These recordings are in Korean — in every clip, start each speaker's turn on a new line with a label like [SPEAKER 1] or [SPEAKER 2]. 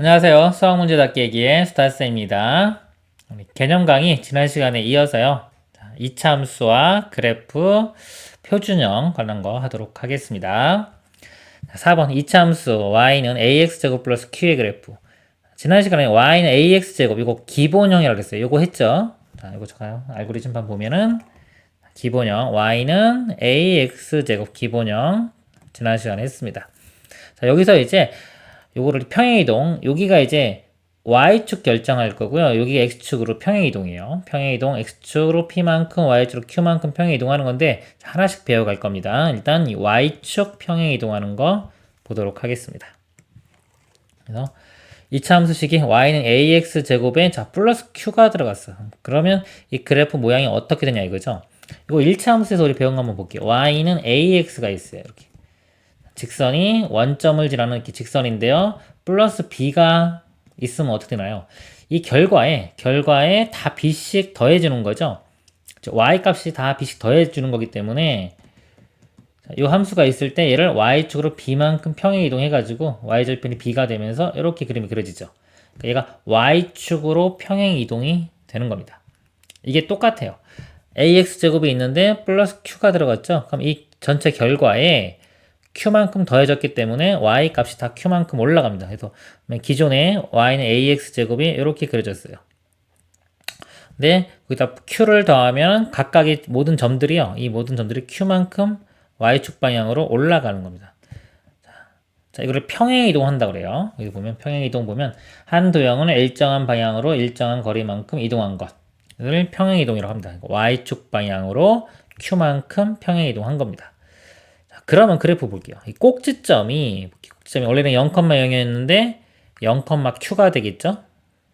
[SPEAKER 1] 안녕하세요. 수학 문제 닫기기의 스타쌤입니다. 우리 개념 강의 지난 시간에 이어서요. 자, 이차함수와 그래프 표준형 관련 거 하도록 하겠습니다. 자, 4번 이차함수 y는 ax제곱 플러스 q의 그래프 지난 시간에 y는 ax제곱 이거 기본형이라고 했어요. 이거 했죠? 자, 이거 좋아요. 알고리즘판 보면은 기본형 y는 ax제곱 기본형 지난 시간에 했습니다. 자, 여기서 이제 요거를 평행이동 여기가 이제 y축 결정할 거고요. 여기가 x축으로 평행이동이에요. 평행이동 x축으로 p만큼 y축으로 q만큼 평행이동하는 건데 하나씩 배워갈 겁니다. 일단 이 y축 평행이동하는 거 보도록 하겠습니다. 그래서 이차 함수식이 y는 ax 제곱에 자 플러스 q가 들어갔어. 그러면 이 그래프 모양이 어떻게 되냐 이거죠. 이거 1차 함수에서 우리 배운 거 한번 볼게요. y는 ax가 있어요. 이렇게. 직선이 원점을 지나는 직선인데요. 플러스 b가 있으면 어떻게 되나요? 이 결과에 결과에 다 b씩 더해 주는 거죠. y 값이 다 b씩 더해 주는 거기 때문에 이 함수가 있을 때 얘를 y축으로 b만큼 평행 이동해 가지고 y절편이 b가 되면서 이렇게 그림이 그려지죠. 그러니까 얘가 y축으로 평행 이동이 되는 겁니다. 이게 똑같아요. ax제곱이 있는데 플러스 q가 들어갔죠. 그럼 이 전체 결과에 q만큼 더해졌기 때문에 y 값이 다 q만큼 올라갑니다. 그래서 기존에 y는 ax 제곱이 이렇게 그려졌어요. 근데 거기다 q를 더하면 각각의 모든 점들이요. 이 모든 점들이 q만큼 y축 방향으로 올라가는 겁니다. 자, 이거를 평행 이동한다 그래요. 여기 보면 평행 이동 보면 한 도형은 일정한 방향으로 일정한 거리만큼 이동한 것. 이걸 평행 이동이라고 합니다. y축 방향으로 q만큼 평행 이동한 겁니다. 그러면 그래프 볼게요. 이 꼭지점이 꼭지점이 원래는 0,0이었는데 0,q가 되겠죠?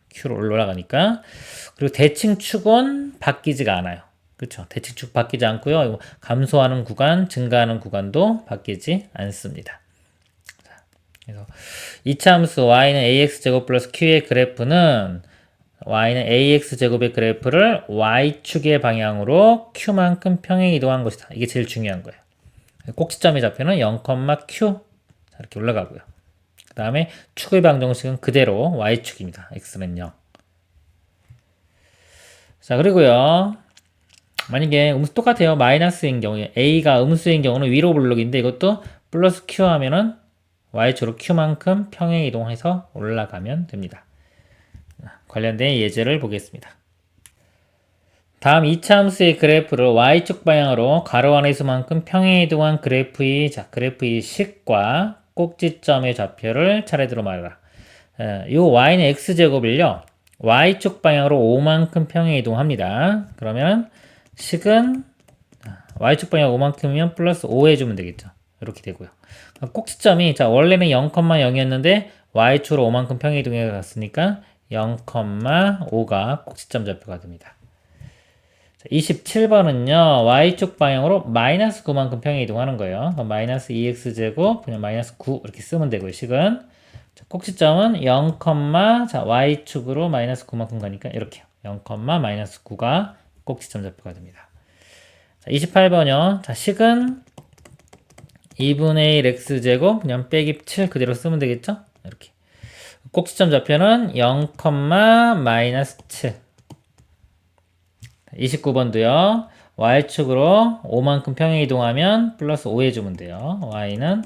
[SPEAKER 1] q로 올라가니까 그리고 대칭축은 바뀌지가 않아요. 그렇죠? 대칭축 바뀌지 않고요. 감소하는 구간, 증가하는 구간도 바뀌지 않습니다. 그래서 이차 함수 y는 ax 제곱 플러스 q의 그래프는 y는 ax 제곱의 그래프를 y축의 방향으로 q만큼 평행 이동한 것이다. 이게 제일 중요한 거예요. 꼭지점의 좌표는 0,q 이렇게 올라가고요. 그 다음에 축의 방정식은 그대로 y축입니다. x는 0. 자 그리고요. 만약에 음수 똑같아요. 마이너스인 경우에 a가 음수인 경우는 위로 블록인데 이것도 플러스 q 하면은 y축으로 q만큼 평행 이동해서 올라가면 됩니다. 관련된 예제를 보겠습니다. 다음 2차 함수의 그래프를 y축 방향으로 가로 안의 수만큼 평행 이동한 그래프의 자 그래프의 식과 꼭지점의 좌표를 차례대로 말하라. 이 y는 x제곱을요. y축 방향으로 5만큼 평행 이동합니다. 그러면 식은 y축 방향 5만큼이면 플러스 5 해주면 되겠죠. 이렇게 되고요. 꼭지점이 자 원래는 0,0이었는데 y축으로 5만큼 평행 이동해 갔으니까 0,5가 꼭지점 좌표가 됩니다. 27번은요, y축 방향으로 마이너스 9만큼 평행 이동하는 거예요. 마이너스 2x제곱, 그냥 마이너스 9 이렇게 쓰면 되고요, 식은. 자, 꼭지점은 0, 자, y축으로 마이너스 9만큼 가니까 이렇게요. 0, 마이너스 9가 꼭지점 좌표가 됩니다. 자, 28번이요. 자, 식은 2분의 1 x제곱, 그냥 빼기 7 그대로 쓰면 되겠죠? 이렇게. 꼭지점 좌표는 0, 마이너스 7. 29번도요. y축으로 5만큼 평행 이동하면 플러스 5 해주면 돼요. y는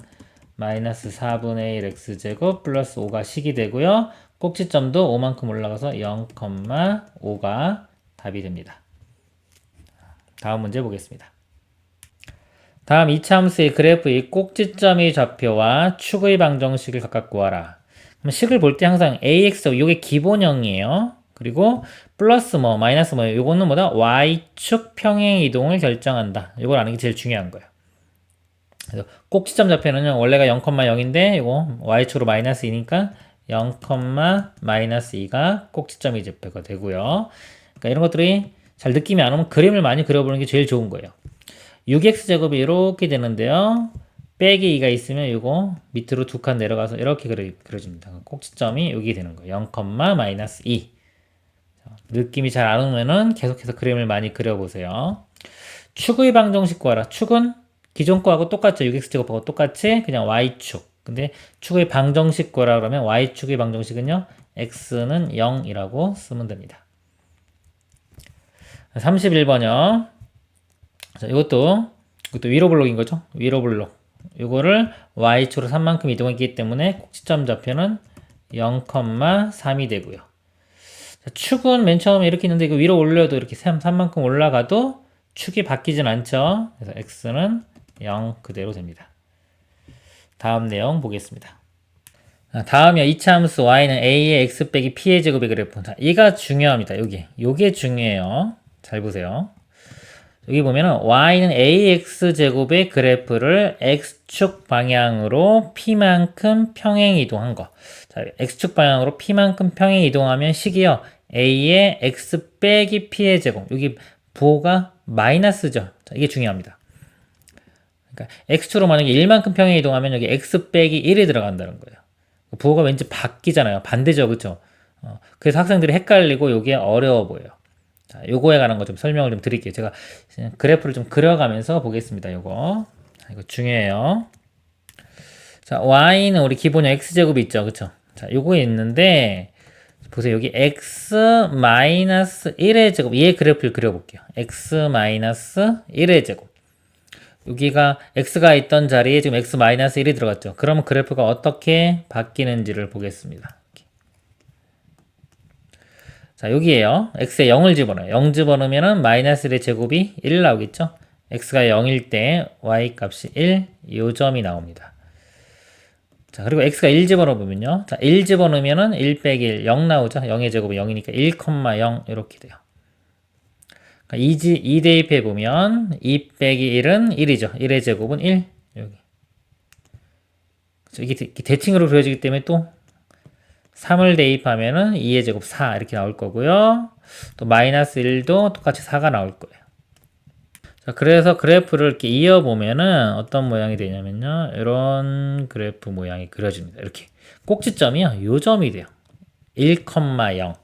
[SPEAKER 1] 마이너스 4분의 1 x제곱 플러스 5가 식이 되고요. 꼭지점도 5만큼 올라가서 0,5가 답이 됩니다. 다음 문제 보겠습니다. 다음 2차 함수의 그래프의 꼭지점의 좌표와 축의 방정식을 각각 구하라. 그럼 식을 볼 때 항상 ax, 이게 기본형이에요. 그리고 플러스 뭐 마이너스 뭐 요거는 뭐다 y축 평행 이동을 결정한다. 이걸 아는 게 제일 중요한 거예요. 그래서 꼭지점 좌표는 원래가 0,0인데 이거 y축으로 마이너스 2니까 0, 마이너스 2가 꼭지점이 좌표가 되고요. 그러니까 이런 것들이 잘 느낌이 안 오면 그림을 많이 그려보는 게 제일 좋은 거예요. 6x제곱이 이렇게 되는데요. 빼기 2가 있으면 이거 밑으로 두 칸 내려가서 이렇게 그려, 그려집니다. 꼭지점이 여기 되는 거예요. 0, 마이너스 2. 느낌이 잘 안 오면은 계속해서 그림을 많이 그려보세요. 축의 방정식 구하라. 축은 기존 거하고 똑같죠. 6x제곱하고 똑같이 그냥 y축. 근데 축의 방정식고라 그러면 y축의 방정식은요. x는 0이라고 쓰면 됩니다. 31번요. 자, 이것도 이것도 위로 블록인 거죠. 위로 블록. 이거를 y축으로 3만큼 이동했기 때문에 꼭지점 좌표는 0,3이 되고요. 자, 축은 맨 처음에 이렇게 있는데 이거 위로 올려도 이렇게 3, 3만큼 올라가도 축이 바뀌진 않죠. 그래서 x는 0 그대로 됩니다. 다음 내용 보겠습니다. 아, 다음이요. 이차 함수 y는 a의 x 빼기 p의 제곱의 그래프. 자, 이가 중요합니다. 여기. 요게 중요해요. 잘 보세요. 여기 보면은 y는 ax 제곱의 그래프를 x축 방향으로 p만큼 평행 이동한 거. 자, x축 방향으로 p만큼 평행 이동하면 식이요. a의 x 빼기 p의 제곱. 여기 부호가 마이너스죠. 자, 이게 중요합니다. 그러니까 x축으로 만약에 1만큼 평행 이동하면 여기 x 빼기 1이 들어간다는 거예요. 부호가 왠지 바뀌잖아요. 반대죠. 그렇죠? 어, 그래서 학생들이 헷갈리고 이게 어려워 보여요. 자, 요거에 관한 거 좀 설명을 좀 드릴게요. 제가 그래프를 좀 그려가면서 보겠습니다. 요거. 자, 이거 중요해요. 자, y는 우리 기본형 x제곱이 있죠. 그쵸? 자, 요거에 있는데, 보세요. 여기 x 1의 제곱. 얘 그래프를 그려볼게요. x 1의 제곱. 여기가 x가 있던 자리에 지금 x 1이 들어갔죠. 그러면 그래프가 어떻게 바뀌는지를 보겠습니다. 자, 여기에요. x에 0을 집어넣어요. 0 집어넣으면은 마이너스 1의 제곱이 1 나오겠죠? x가 0일 때 y 값이 1, 요 점이 나옵니다. 자, 그리고 x가 1 집어넣으면요. 자, 1 집어넣으면은 1 빼기 1, 0 나오죠? 0의 제곱이 0이니까 1,0 이렇게 돼요. 2, 2 대입해 보면 2 빼기 1은 1이죠. 1의 제곱은 1. 여기. 그렇죠? 이게 대칭으로 그려지기 때문에 또 3을 대입하면은 2의 제곱 4 이렇게 나올 거고요. 또 마이너스 1도 똑같이 4가 나올 거예요. 자, 그래서 그래프를 이렇게 이어보면은 어떤 모양이 되냐면요. 이런 그래프 모양이 그려집니다. 이렇게. 꼭지점이요. 요 점이 돼요. 1,0.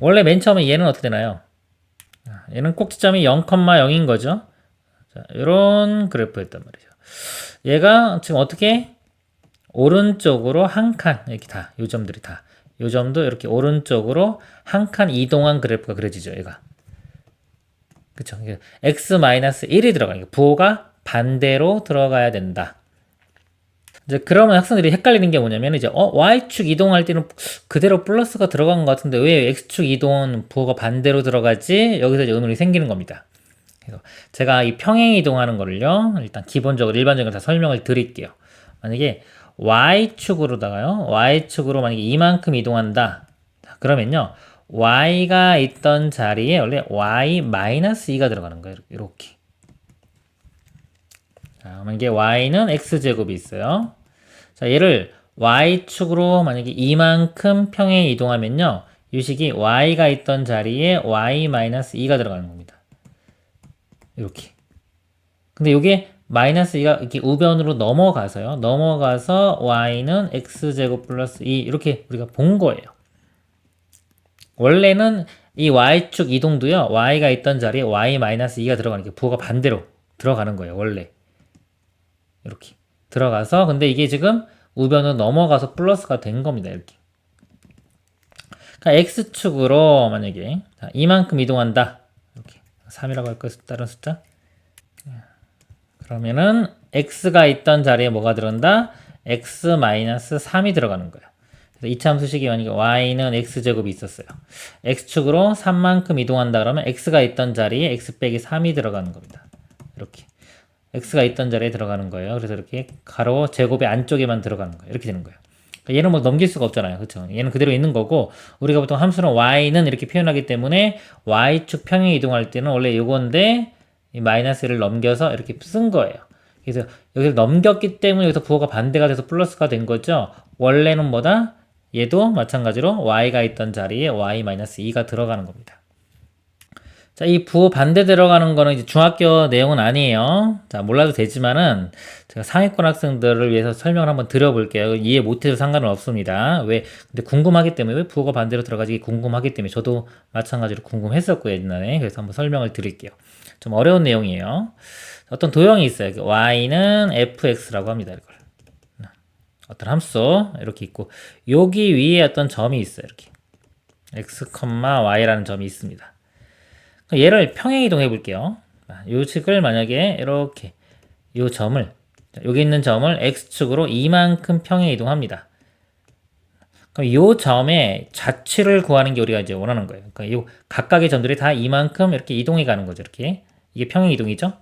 [SPEAKER 1] 원래 맨 처음에 얘는 어떻게 되나요? 얘는 꼭지점이 0,0인 거죠. 자, 이런 그래프였단 말이죠. 얘가 지금 어떻게 오른쪽으로 한 칸, 이렇게 다, 요 점들이 다. 요 점도 이렇게 오른쪽으로 한 칸 이동한 그래프가 그려지죠, 얘가. 그쵸. x-1이 들어가니까 부호가 반대로 들어가야 된다. 이제 그러면 학생들이 헷갈리는 게 뭐냐면 이제 어 y축 이동할 때는 그대로 플러스가 들어간 것 같은데 왜 x축 이동은 부호가 반대로 들어가지? 여기서 이제 의문이 생기는 겁니다. 그래서 제가 이 평행 이동하는 거를요 일단 기본적으로 일반적으로 다 설명을 드릴게요. 만약에 y축으로다가요 y축으로 만약에 이만큼 이동한다. 그러면요 y가 있던 자리에 원래 y-2가 들어가는 거예요. 이렇게. 자, 만약에 y는 x제곱이 있어요. 자, 얘를 y축으로 만약에 이만큼 평행 이동하면요. 유식이 y가 있던 자리에 y-2가 들어가는 겁니다. 이렇게. 근데 이게 마이너스 2가 이렇게 우변으로 넘어가서요. 넘어가서 y는 x제곱 플러스 2 이렇게 우리가 본 거예요. 원래는 이 y축 이동도요. y가 있던 자리에 y-2가 들어가는 게 부호가 반대로 들어가는 거예요. 원래. 이렇게. 들어가서 근데 이게 지금 우변으로 넘어가서 플러스가 된 겁니다. 이렇게. 그러니까 x축으로 만약에 자, 이만큼 이동한다. 이렇게 3이라고 할까요? 다른 숫자? 그러면은 x가 있던 자리에 뭐가 들어간다? x-3이 들어가는 거예요. 그래서 이차함수식이 만약에 y는 x제곱이 있었어요. x축으로 3만큼 이동한다 그러면 x가 있던 자리에 x 빼기 3이 들어가는 겁니다. 이렇게. x가 있던 자리에 들어가는 거예요. 그래서 이렇게 가로 제곱의 안쪽에만 들어가는 거예요. 이렇게 되는 거예요. 그러니까 얘는 뭐 넘길 수가 없잖아요. 그렇죠? 얘는 그대로 있는 거고 우리가 보통 함수는 y는 이렇게 표현하기 때문에 y축 평행 이동할 때는 원래 요건데 이 마이너스를 넘겨서 이렇게 쓴 거예요. 그래서 여기서 넘겼기 때문에 여기서 부호가 반대가 돼서 플러스가 된 거죠. 원래는 뭐다? 얘도 마찬가지로 y가 있던 자리에 y-2가 들어가는 겁니다. 자, 이 부호 반대 들어가는 거는 이제 중학교 내용은 아니에요. 자, 몰라도 되지만은 제가 상위권 학생들을 위해서 설명을 한번 드려볼게요. 이해 못해도 상관은 없습니다. 왜, 근데 궁금하기 때문에 왜 부호가 반대로 들어가지 궁금하기 때문에 저도 마찬가지로 궁금했었고요, 옛날에. 그래서 한번 설명을 드릴게요. 좀 어려운 내용이에요. 어떤 도형이 있어요. y는 fx라고 합니다, 이걸. 어떤 함수 이렇게 있고 여기 위에 어떤 점이 있어요. 이렇게 x, y라는 점이 있습니다. 얘를 평행 이동해 볼게요. 이 식을 만약에 이렇게 이 점을 여기 있는 점을 x축으로 이만큼 평행 이동합니다. 이 점의 자취를 구하는 게 우리가 이제 원하는 거예요. 그러니까 이 각각의 점들이 다 이만큼 이렇게 이동해 가는 거죠. 이렇게 이게 평행 이동이죠.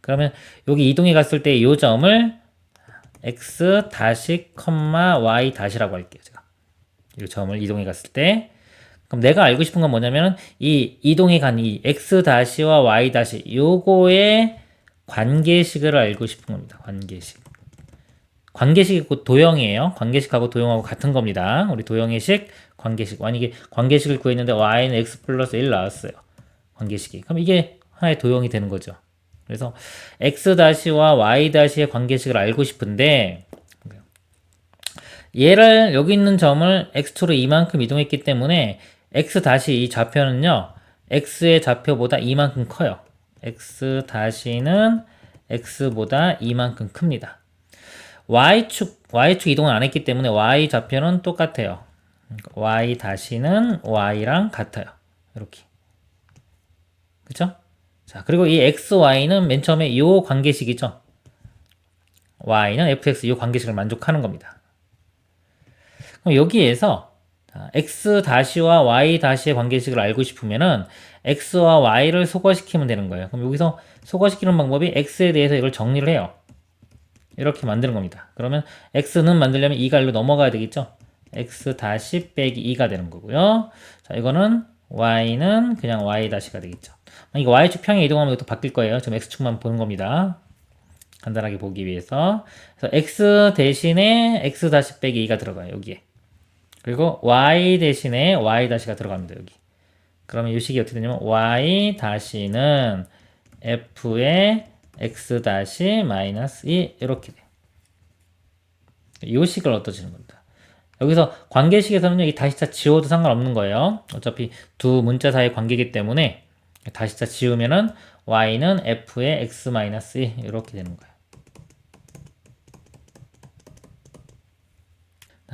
[SPEAKER 1] 그러면 여기 이동해 갔을 때이 점을 x 다시 컴마 y 다시라고 할게요. 제가 이 점을 이동해 갔을 때 그럼 내가 알고 싶은 건 뭐냐면 이 이동해 간 이 x 다시와 y 다시 요거의 관계식을 알고 싶은 겁니다. 관계식. 관계식이 곧 도형이에요. 관계식하고 도형하고 같은 겁니다. 우리 도형의 식, 관계식. 만약에 관계식을 구했는데 y는 x 플러스 1 나왔어요. 관계식이. 그럼 이게 하나의 도형이 되는 거죠. 그래서 x 다시와 y 다시의 관계식을 알고 싶은데 얘를 여기 있는 점을 x축으로 이만큼 이동했기 때문에 x 다시 이 좌표는요. x의 좌표보다 이만큼 커요. x 다시는 x보다 이만큼 큽니다. Y축 y축 이동을 안 했기 때문에 y 좌표는 똑같아요. y 다시는 y랑 같아요. 이렇게. 그쵸? 자, 그리고 이 x, y는 맨 처음에 이 관계식이죠. y는 fx 이 관계식을 만족하는 겁니다. 그럼 여기에서 x 다시와 y 다시의 관계식을 알고 싶으면은 x와 y를 소거시키면 되는 거예요. 그럼 여기서 소거시키는 방법이 x에 대해서 이걸 정리를 해요. 이렇게 만드는 겁니다. 그러면 x는 만들려면 2가 일로 넘어가야 되겠죠? x 다시 빼기 2가 되는 거고요. 자, 이거는 y는 그냥 y 다시가 되겠죠. 이게 y축 평에 이동하면 이것도 바뀔 거예요. 지금 x축만 보는 겁니다. 간단하게 보기 위해서. 그래서 x 대신에 x 다시 빼기 2가 들어가요. 여기에. 그리고 y 대신에 y 다시가 들어갑니다. 여기. 그러면 이 식이 어떻게 되냐면 y 다시는 f의 x 다시 마이너스 2 이렇게 돼요. 이 식을 얻어지는 겁니다. 여기서 관계식에서는 이 다시차 지워도 상관없는 거예요. 어차피 두 문자 사이의 관계이기 때문에 다시차 지우면은 y는 f의 x 마이너스 2 이렇게 되는 거예요.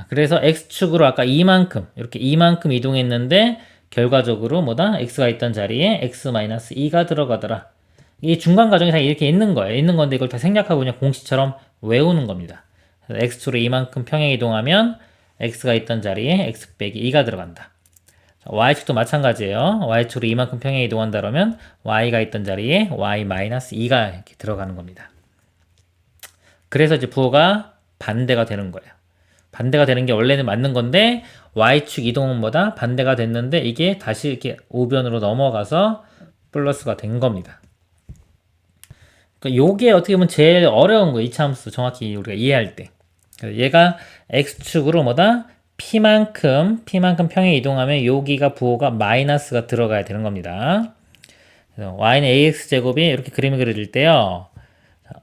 [SPEAKER 1] 그래서 x축으로 아까 이만큼 이렇게 이만큼 이동했는데 결과적으로 뭐다? x가 있던 자리에 x-2가 들어가더라. 이 중간 과정이 다 이렇게 있는 거예요. 있는 건데 이걸 다 생략하고 그냥 공식처럼 외우는 겁니다. x축으로 이만큼 평행 이동하면 x가 있던 자리에 x 빼기 2가 들어간다. y축도 마찬가지예요. y축으로 이만큼 평행 이동한다 그러면 y가 있던 자리에 y-2가 이렇게 들어가는 겁니다. 그래서 이제 부호가 반대가 되는 거예요. 반대가 되는 게 원래는 맞는 건데 y축 이동은 뭐다? 반대가 됐는데 이게 다시 이렇게 우변으로 넘어가서 플러스가 된 겁니다. 그러니까 요게 어떻게 보면 제일 어려운 거예요. 이차 함수 정확히 우리가 이해할 때. 얘가 x축으로 뭐다? p만큼 p만큼 평행 이동하면 여기가 부호가 마이너스가 들어가야 되는 겁니다. y는 ax 제곱이 이렇게 그림을 그려질 때요.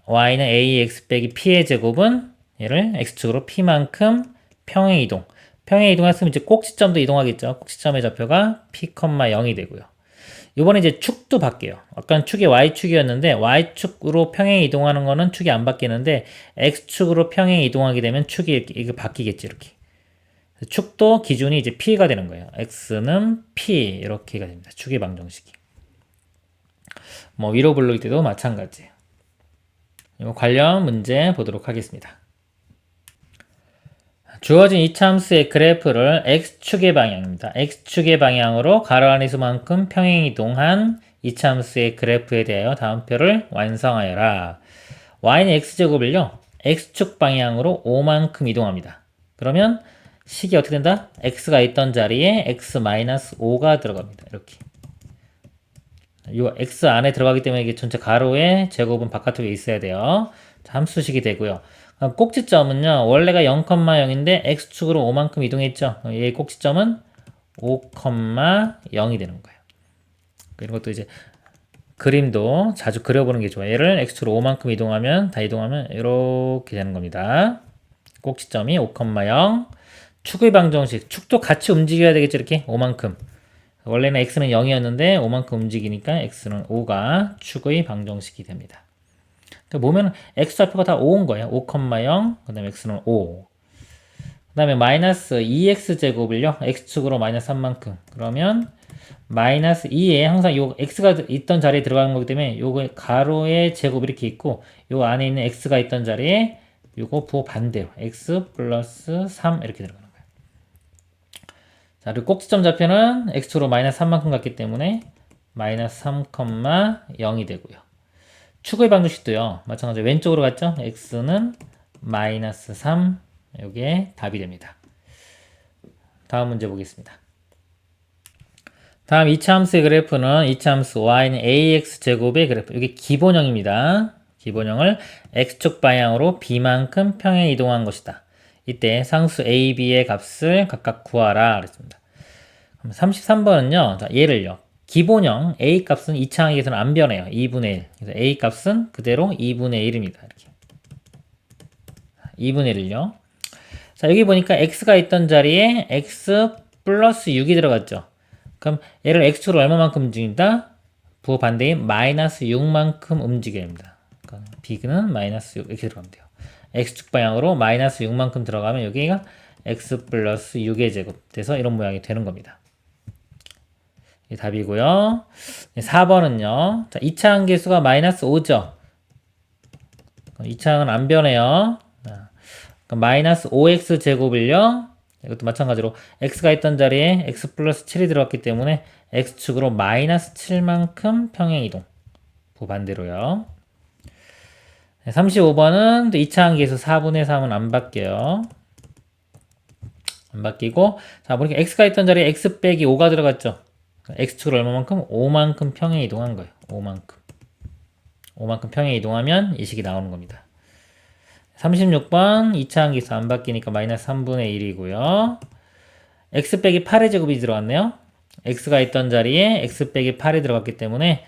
[SPEAKER 1] y는 ax 빼기 p의 제곱은 얘를 x축으로 p만큼 평행 이동. 평행 이동했으면 이제 꼭지점도 이동하겠죠. 꼭지점의 좌표가 p, 0이 되고요. 이번에 이제 축도 바뀌어요. 아까 축이 y축이었는데 y축으로 평행 이동하는 거는 축이 안 바뀌는데 x축으로 평행 이동하게 되면 축이 이렇게, 이렇게 바뀌겠지 이렇게. 축도 기준이 이제 p가 되는 거예요. x는 p 이렇게가 됩니다. 축의 방정식이. 뭐 위로 부를 때도 마찬가지예요. 관련 문제 보도록 하겠습니다. 주어진 이차 함수의 그래프를 x축의 방향입니다. x축의 방향으로 가로 안에서만큼 평행 이동한 이차 함수의 그래프에 대하여 다음 표를 완성하여라. y는 x제곱을요. x축 방향으로 5만큼 이동합니다. 그러면 식이 어떻게 된다? x가 있던 자리에 x-5가 들어갑니다. 이렇게. 이 x 안에 들어가기 때문에 이게 전체 가로의 제곱은 바깥쪽에 있어야 돼요. 함수식이 되고요. 어, 꼭지점은요, 원래가 0,0인데 x축으로 5만큼 이동했죠. 얘 꼭지점은 5,0이 되는 거예요. 그리고 또 이제 그림도 자주 그려보는 게 좋아요. 얘를 x축으로 5만큼 이동하면, 다 이동하면 이렇게 되는 겁니다. 꼭지점이 5,0. 축의 방정식. 축도 같이 움직여야 되겠죠, 이렇게. 5만큼. 원래는 x는 0이었는데 5만큼 움직이니까 x는 5가 축의 방정식이 됩니다. 그러니까 보면 x 좌표가 다 5인 거예요. 5,0, 그 다음에 x는 5. 다음에 마이너스 2x제곱을요. x축으로 마이너스 3만큼. 그러면 마이너스 2에 항상 요 x가 있던 자리에 들어가는 거기 때문에 요거 가로의 제곱 이렇게 있고 요 안에 있는 x가 있던 자리에 요거 부호 반대로 x 플러스 3 이렇게 들어가는 거예요. 자, 그리고 꼭지점 좌표는 x축으로 마이너스 3만큼 갔기 때문에 마이너스 3,0이 되고요. 축의 방정식도요. 마찬가지로 왼쪽으로 갔죠? x는 마이너스 3 이게 답이 됩니다. 다음 문제 보겠습니다. 다음 2차 함수의 그래프는 2차 함수 y는 ax 제곱의 그래프. 이게 기본형입니다. 기본형을 x축 방향으로 b만큼 평행 이동한 것이다. 이때 상수 a, b의 값을 각각 구하라 그랬습니다. 그럼 33번은요. 자, 얘를요. 기본형 a 값은 2차 항에서는 안 변해요. 2분의 1. 그래서 a 값은 그대로 2분의 1입니다. 이렇게. 2분의 1을요. 자, 여기 보니까 x가 있던 자리에 x 플러스 6이 들어갔죠. 그럼 얘를 x로 얼마만큼 움직인다? 부호 반대인 마이너스 6만큼 움직여야 합니다. 그러니까 b는 마이너스 6 이렇게 들어가면 돼요. x축 방향으로 마이너스 6만큼 들어가면 여기가 x 플러스 6의 제곱 돼서 이런 모양이 되는 겁니다. 이 답이고요. 4번은요. 자, 2차 항계수가 마이너스 5죠. 2차 항은 안 변해요. 마이너스 5x 제곱을요. 이것도 마찬가지로 x가 있던 자리에 x 플러스 7이 들어갔기 때문에 x축으로 마이너스 7만큼 평행 이동. 부반대로요. 35번은 2차 항계수 4분의 3은 안 바뀌어요. 안 바뀌고 자 보니까 x가 있던 자리에 x 빼기 5가 들어갔죠. X축을 얼마만큼? 5만큼 평행 이동한 거예요. 5만큼. 5만큼 평행 이동하면 이 식이 나오는 겁니다. 36번 2차 항기수 안 바뀌니까 마이너스 3분의 1이고요. x 빼기 8의 제곱이 들어갔네요. x가 있던 자리에 x 빼기 8이 들어갔기 때문에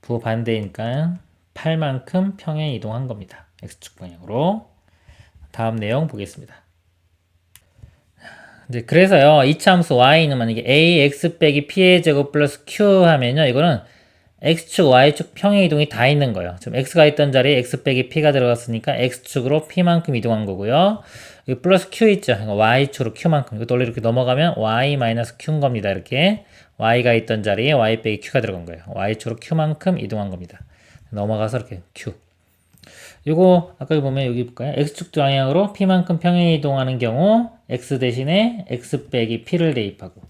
[SPEAKER 1] 부 반대니까 8만큼 평행 이동한 겁니다. x축 방향으로. 다음 내용 보겠습니다. 이제 그래서요. 2차 함수 y는 만약에 ax 빼기 p의 제곱 플러스 q 하면요. 이거는 x축, y축 평행 이동이 다 있는 거예요. 지금 x가 있던 자리에 x 빼기 p가 들어갔으니까 x축으로 p만큼 이동한 거고요. 여기 플러스 q 있죠. y축으로 q만큼. 이것도 원래 이렇게 넘어가면 y 마이너스 q인 겁니다. 이렇게 y가 있던 자리에 y 빼기 q가 들어간 거예요. y축으로 q만큼 이동한 겁니다. 넘어가서 이렇게 q. 이거 아까 보면 여기 볼까요? x축 방향으로 p만큼 평행 이동하는 경우 x 대신에 x 빼기 p를 대입하고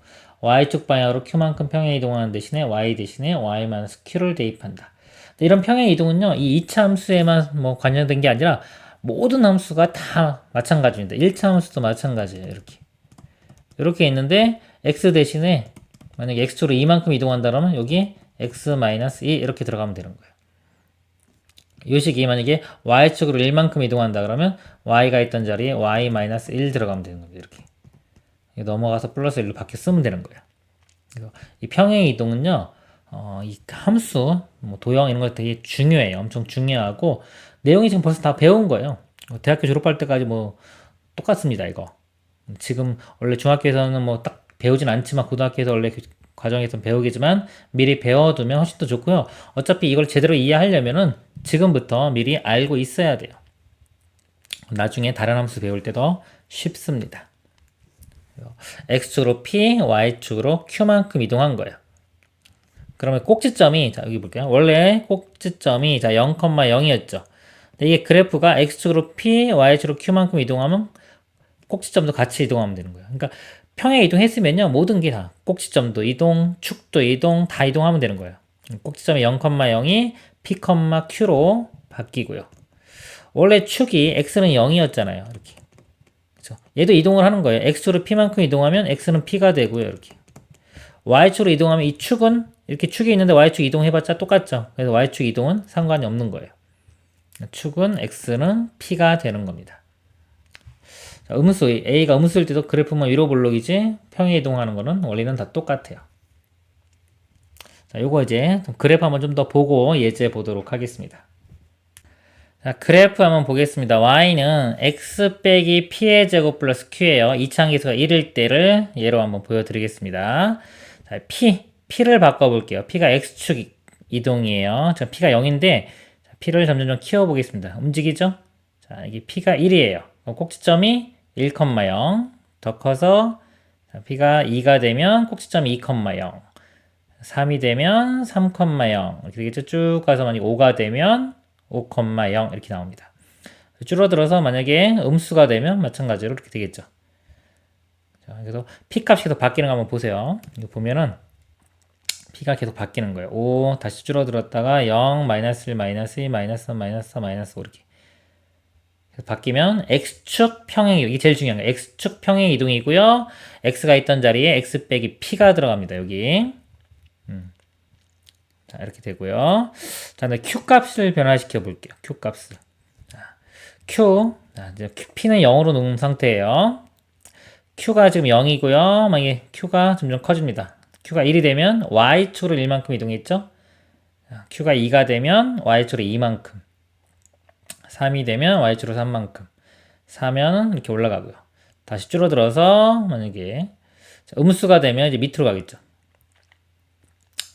[SPEAKER 1] y축 방향으로 q만큼 평행 이동하는 대신에 y 대신에 y-q를 대입한다. 이런 평행 이동은요, 이 2차 함수에만 뭐 관련된 게 아니라 모든 함수가 다 마찬가지입니다. 1차 함수도 마찬가지예요. 이렇게. 이렇게 있는데 x 대신에 만약에 x축으로 이만큼 이동한다면 여기 x-2 이렇게 들어가면 되는 거예요. 이 식이 만약에 y축으로 1만큼 이동한다 그러면 y가 있던 자리에 y-1 들어가면 되는 겁니다. 이렇게. 넘어가서 플러스 1로 바뀌어 쓰면 되는 거예요. 이 평행 이동은요, 어, 이 함수, 뭐 도형 이런 거 되게 중요해요. 엄청 중요하고, 내용이 지금 벌써 다 배운 거예요. 대학교 졸업할 때까지 뭐 똑같습니다, 이거. 지금 원래 중학교에서는 뭐 딱 배우진 않지만 고등학교에서 원래 그 과정에서 배우겠지만 미리 배워두면 훨씬 더 좋고요. 어차피 이걸 제대로 이해하려면은 지금부터 미리 알고 있어야 돼요. 나중에 다른 함수 배울 때도 쉽습니다. x축으로 p, y축으로 q만큼 이동한 거예요. 그러면 꼭지점이 자 여기 볼게요. 원래 꼭지점이 자 0,0이었죠. 근데 이게 그래프가 x축으로 p, y축으로 q만큼 이동하면 꼭지점도 같이 이동하면 되는 거예요. 그러니까 평행 이동했으면요 모든 게 다 꼭지점도 이동, 축도 이동 다 이동하면 되는 거예요. 꼭지점이 0,0이 p, q로 바뀌고요. 원래 축이 x는 0이었잖아요. 이렇게. 그렇죠? 얘도 이동을 하는 거예요. x축으로 p만큼 이동하면 x는 p가 되고요. 이렇게. y축으로 이동하면 이 축은 이렇게 축이 있는데 y축 이동해봤자 똑같죠. 그래서 y축 이동은 상관이 없는 거예요. 축은 x는 p가 되는 겁니다. 자, 음수 a가 음수일 때도 그래프만 위로 볼록이지 평행 이동하는 거는 원리는 다 똑같아요. 자, 요거 이제 그래프 한번 좀 더 보고 예제 보도록 하겠습니다. 자, 그래프 한번 보겠습니다. y는 x 빼기 p의 제곱 플러스 q예요. 이차항계수가 1일 때를 예로 한번 보여드리겠습니다. 자, p, p를 바꿔볼게요. p가 x축 이동이에요. 자, p가 0인데 p를 점점 좀 키워보겠습니다. 움직이죠? 자, 이게 p가 1이에요. 꼭지점이 1,0. 더 커서 자, p가 2가 되면 꼭지점이 2,0 3이 되면 3,0 이렇게. 쭉 가서 만약 5가 되면 5,0 이렇게 나옵니다. 줄어들어서 만약에 음수가 되면 마찬가지로 이렇게 되겠죠. 자, 그래서 p 값이 계속 바뀌는 거 한번 보세요. 이거 보면은 p가 계속 바뀌는 거예요. 5 다시 줄어들었다가 0 마이너스 1 마이너스 2 마이너스 3 마이너스 4 마이너스 5 이렇게 바뀌면 x축 평행 이게 제일 중요한 거예요. x축 평행 이동이고요. x가 있던 자리에 x 빼기 p가 들어갑니다. 여기 음. 자 이렇게 되고요. 자, q 값을 변화시켜 볼게요. q 값을 자, q 자, 이제 p는 0으로 놓은 상태예요. q가 지금 0이고요. 만약에 q가 점점 커집니다. q가 1이 되면 y축으로 1만큼 이동했죠. q가 2가 되면 y축으로 2만큼 3이 되면 y축으로 3만큼 4면 이렇게 올라가고요. 다시 줄어들어서 만약에 음수가 되면 이제 밑으로 가겠죠.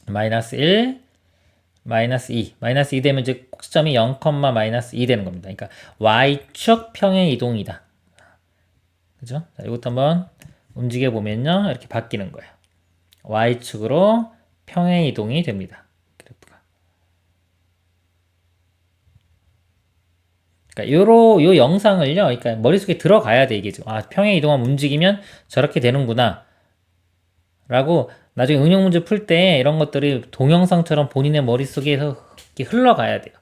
[SPEAKER 1] 마이너스 1, 마이너스 2. 마이너스 2 되면 이제 꼭지점이 0, 마이너스 2 되는 겁니다. 그러니까 y축 평행 이동이다. 그죠? 자, 이것도 한번 움직여 보면요. 이렇게 바뀌는 거예요. y축으로 평행 이동이 됩니다. 그래프가. 그러니까 요로 요 영상을요. 그러니까 머릿속에 들어가야 돼 이게 지금. 아, 평행 이동하면 움직이면 저렇게 되는구나. 라고 나중에 응용 문제 풀 때 이런 것들이 동영상처럼 본인의 머릿속에서 흘러가야 돼요.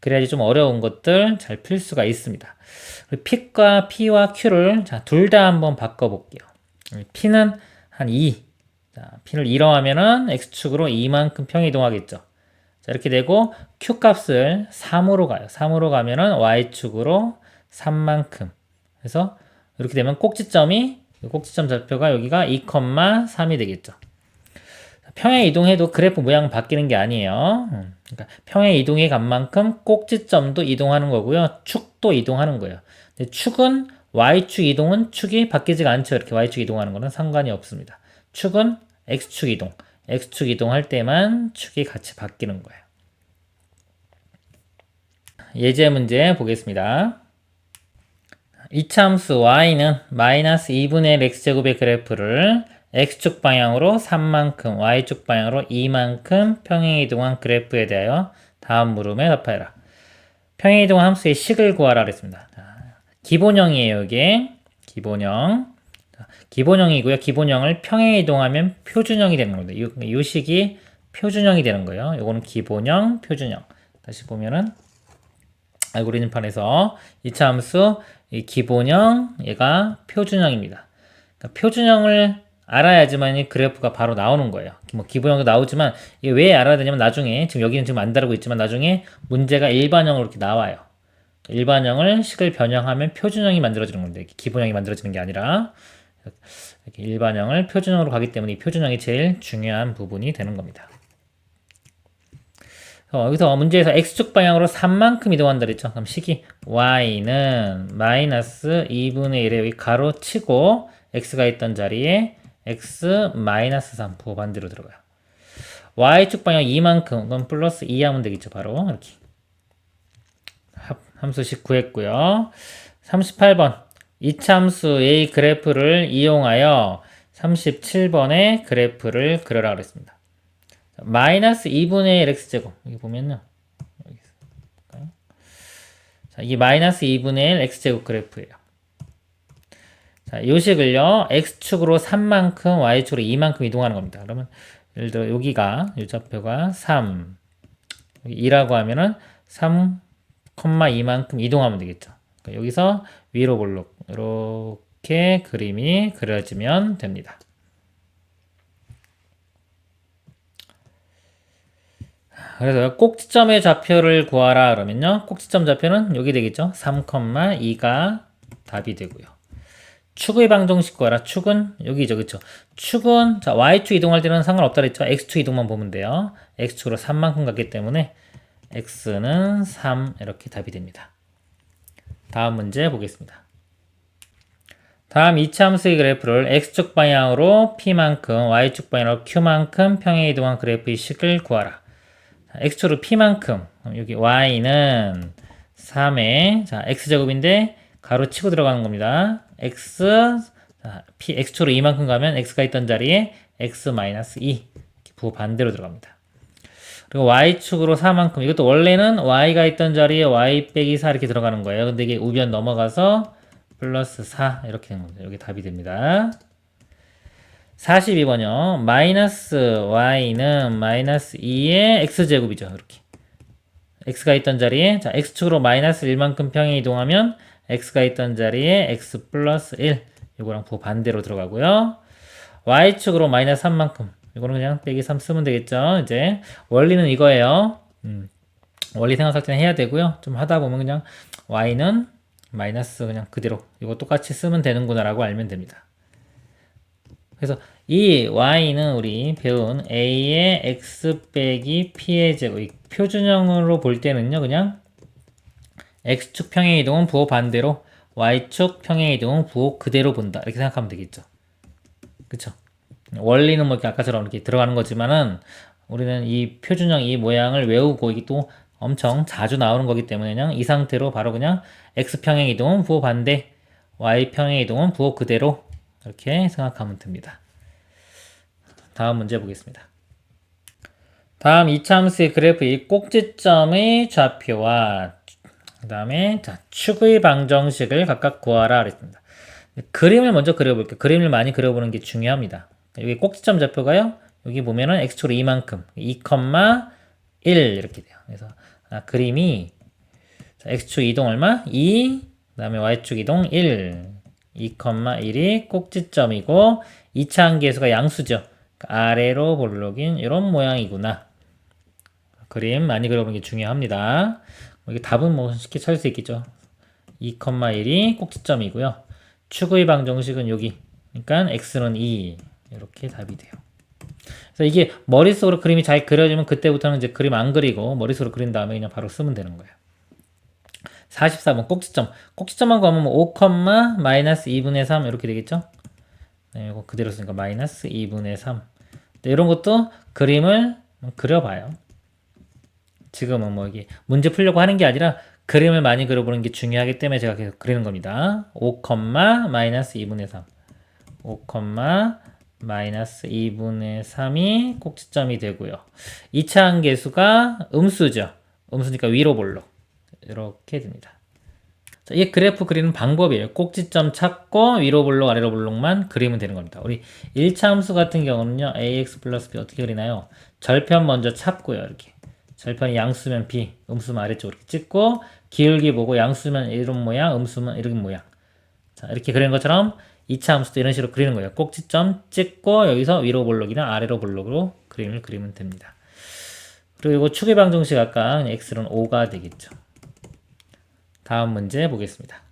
[SPEAKER 1] 그래야지 좀 어려운 것들 잘 풀 수가 있습니다. P과 P와 Q를 자, 둘다 한번 바꿔 볼게요. P는 한 2. 자, P를 2로 하면은 X축으로 2만큼 평이동하겠죠. 자, 이렇게 되고 Q 값을 3으로 가요. 3으로 가면은 Y축으로 3만큼. 그래서 이렇게 되면 꼭지점이 꼭지점 좌표가 여기가 2,3이 되겠죠. 평행 이동해도 그래프 모양 바뀌는 게 아니에요. 음, 그러니까 평행 이동의 값만큼 꼭지점도 이동하는 거고요. 축도 이동하는 거예요. 근데 축은 y축 이동은 축이 바뀌지가 않죠. 이렇게 y축 이동하는 거는 상관이 없습니다. 축은 x축 이동, x축 이동할 때만 축이 같이 바뀌는 거예요. 예제 문제 보겠습니다. 이차함수 y는 마이너스 2분의 1 x제곱의 그래프를 x축 방향으로 3만큼, y축 방향으로 2만큼 평행 이동한 그래프에 대하여 다음 물음에 답하여라. 평행 이동한 함수의 식을 구하라 그랬습니다. 기본형이에요, 이게. 기본형. 기본형이고요. 기본형을 평행 이동하면 표준형이 되는 겁니다. 이, 이 식이 표준형이 되는 거예요. 이거는 기본형, 표준형. 다시 보면은 알고리즘판에서 2차 함수 기본형, 얘가 표준형입니다. 그러니까 표준형을 알아야지만 그래프가 바로 나오는 거예요. 뭐 기본형도 나오지만 이게 왜 알아야 되냐면 나중에 지금 여기는 지금 안 다루고 있지만 나중에 문제가 일반형으로 이렇게 나와요. 일반형을 식을 변형하면 표준형이 만들어지는 건데 기본형이 만들어지는 게 아니라 이렇게 일반형을 표준형으로 가기 때문에 이 표준형이 제일 중요한 부분이 되는 겁니다. 어, 여기서 문제에서 x축 방향으로 3만큼 이동한다 그랬죠. 그럼 식이 y는 마이너스 2분의 1에 여기 가로 치고 x가 있던 자리에 x 마이너스 3 부호 반대로 들어가요. y축 방향 2만큼 그럼 플러스 2 하면 되겠죠. 바로 이렇게 함수식 구했고요. 38번 이참수의 그래프를 이용하여 37번의 그래프를 그려라 그랬습니다. 마이너스 2분의 1 x제곱 여기 보면요. 자, 이게 마이너스 2분의 1 x제곱 그래프예요. 자, 요식을요, x축으로 3만큼, y축으로 2만큼 이동하는 겁니다. 그러면, 예를 들어, 여기가, 이 좌표가 3, 2라고 하면은 3,2만큼 이동하면 되겠죠. 그러니까 여기서 위로 볼록, 이렇게 그림이 그려지면 됩니다. 그래서 꼭지점의 좌표를 구하라 그러면요. 꼭지점 좌표는 여기 되겠죠. 3,2가 답이 되고요. 축의 방정식 구하라. 축은 여기죠. 그쵸 축은 자, y축 이동할 때는 상관없다 그랬죠. x축 이동만 보면 돼요. x축으로 3만큼 갔기 때문에 x는 3 이렇게 답이 됩니다. 다음 문제 보겠습니다. 다음 이차 함수의 그래프를 x축 방향으로 p만큼 y축 방향으로 q만큼 평행 이동한 그래프의 식을 구하라. x축으로 p만큼 여기 y는 3의 자 x제곱인데 가로 치고 들어가는 겁니다. X 자, p x축으로 이만큼 가면 x가 있던 자리에 x 마이너스 2 이렇게 부호 반대로 들어갑니다. 그리고 y축으로 4만큼 이것도 원래는 y가 있던 자리에 y 빼기 4 이렇게 들어가는 거예요. 근데 이게 우변 넘어가서 플러스 4 이렇게 되는 겁니다. 여기 답이 됩니다. 42번요. 마이너스 y는 마이너스 2의 x제곱이죠. 이렇게. x가 있던 자리에 자 x축으로 마이너스 1만큼 평행 이동하면 x가 있던 자리에 x 플러스 1 이거랑 부호 반대로 들어가고요. y축으로 마이너스 3만큼 이거는 그냥 빼기 3 쓰면 되겠죠. 이제 원리는 이거예요. 음, 원리 생각 삭제는 해야 되고요. 좀 하다 보면 그냥 y는 마이너스 그냥 그대로 이거 똑같이 쓰면 되는구나 라고 알면 됩니다. 그래서 이 y는 우리 배운 a의 x 빼기 p의 제곱 이 표준형으로 볼 때는요 그냥 x축 평행 이동은 부호 반대로 y축 평행 이동은 부호 그대로 본다 이렇게 생각하면 되겠죠 그쵸 원리는 뭐 이렇게 아까처럼 이렇게 들어가는 거지만은 우리는 이 표준형 이 모양을 외우고 이게 또 엄청 자주 나오는 거기 때문에 그냥 이 상태로 바로 그냥 x 평행 이동은 부호 반대 y 평행 이동은 부호 그대로 이렇게 생각하면 됩니다. 다음 문제 보겠습니다. 다음 이차함수의 그래프 이 꼭지점의 좌표와 그 다음에 자, 축의 방정식을 각각 구하라 그랬습니다. 그림을 먼저 그려볼게요. 그림을 많이 그려보는 게 중요합니다. 여기 꼭지점 좌표가요. 여기 보면은 x축으로 이만큼 2,1 이렇게 돼요. 그래서 아, 그림이 자, x축 이동 얼마? 2 그 다음에 y축 이동 1 2,1이 꼭지점이고 2차 한계수가 양수죠. 그러니까 아래로 볼록인 이런 모양이구나. 그림 많이 그려보는 게 중요합니다. 이게 답은 뭐 쉽게 찾을 수 있겠죠. 2,1이 꼭지점이고요. 축의 방정식은 여기. 그러니까 x는 2. 이렇게 답이 돼요. 그래서 이게 머릿속으로 그림이 잘 그려지면 그때부터는 이제 그림 안 그리고 머릿속으로 그린 다음에 그냥 바로 쓰면 되는 거예요. 44번 꼭지점. 꼭지점만 구하면 5, 마이너스 2분의 3 이렇게 되겠죠? 네, 이거 그대로 쓰니까 마이너스 2분의 3. 네, 이런 것도 그림을 그려봐요. 지금은 뭐 이게 문제 풀려고 하는 게 아니라 그림을 많이 그려보는 게 중요하기 때문에 제가 계속 그리는 겁니다. 5, 마이너스 2분의 3. 5, 마이너스 2분의 3이 꼭지점이 되고요. 2차 한계수가 음수죠. 음수니까 위로 볼록. 이렇게 됩니다. 자, 이 그래프 그리는 방법이에요. 꼭지점 찾고 위로 볼록 아래로 볼록만 그리면 되는 겁니다. 우리 1차 함수 같은 경우는요. ax 플러스 b 어떻게 그리나요? 절편 먼저 찾고요. 이렇게. 절편이 양수면 b, 음수면 아래쪽으로 이렇게 찍고 기울기 보고 양수면 이런 모양, 음수면 이런 모양. 자, 이렇게 그리는 것처럼 2차 함수도 이런 식으로 그리는 거예요. 꼭지점 찍고 여기서 위로 볼록이나 아래로 볼록으로 그림을 그리면 됩니다. 그리고 축의 방정식 아까 x는 5가 되겠죠. 다음 문제 보겠습니다.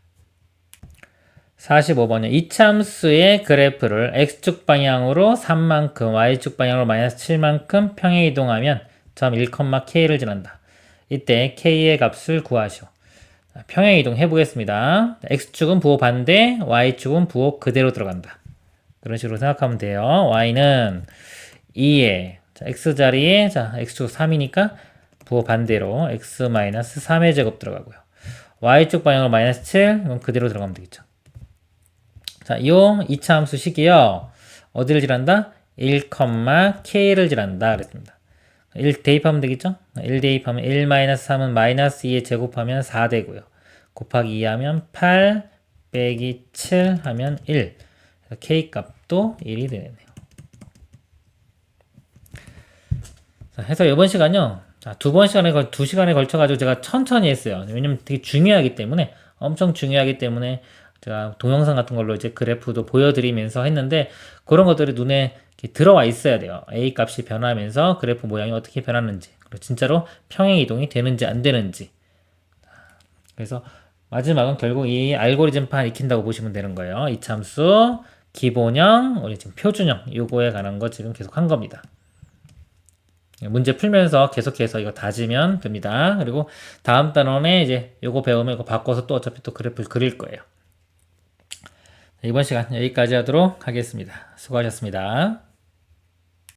[SPEAKER 1] 45번은 이참수의 그래프를 x축 방향으로 3만큼, y축 방향으로 마이너스 7만큼 평행 이동하면 점 1,k를 지난다. 이때 k의 값을 구하시오. 평행 이동 해보겠습니다. x축은 부호 반대, y축은 부호 그대로 들어간다. 그런 식으로 생각하면 돼요. y는 2에 자, x 자리에 자 x축 3이니까 부호 반대로 x-3의 제곱 들어가고요. y축 방향으로 마이너스 7, 이건 그대로 들어가면 되겠죠. 자, 이 2차 함수 식이요. 어디를 지란다? 1,k를 지란다. 그랬습니다. 1 대입하면 되겠죠? 1 대입하면 1 3은 마이너스 2에 제곱하면 4 되고요. 곱하기 2 하면 8 빼기 7 하면 1. k 값도 1이 되네요. 자, 해서 이번 시간요. 자, 두 번 시간에 걸, 두 시간에 걸쳐가지고 제가 천천히 했어요. 왜냐면 되게 중요하기 때문에, 엄청 중요하기 때문에 제가 동영상 같은 걸로 이제 그래프도 보여드리면서 했는데, 그런 것들이 눈에 들어와 있어야 돼요. A 값이 변하면서 그래프 모양이 어떻게 변하는지, 그리고 진짜로 평행 이동이 되는지 안 되는지. 그래서 마지막은 결국 이 알고리즘판 익힌다고 보시면 되는 거예요. 이 참수, 기본형, 우리 지금 표준형, 요거에 관한 거 지금 계속 한 겁니다. 문제 풀면서 계속해서 이거 다지면 됩니다. 그리고 다음 단원에 이제 요거 배우면 이거 바꿔서 또 어차피 또 그래프를 그릴 거예요. 이번 시간 여기까지 하도록 하겠습니다. 수고하셨습니다.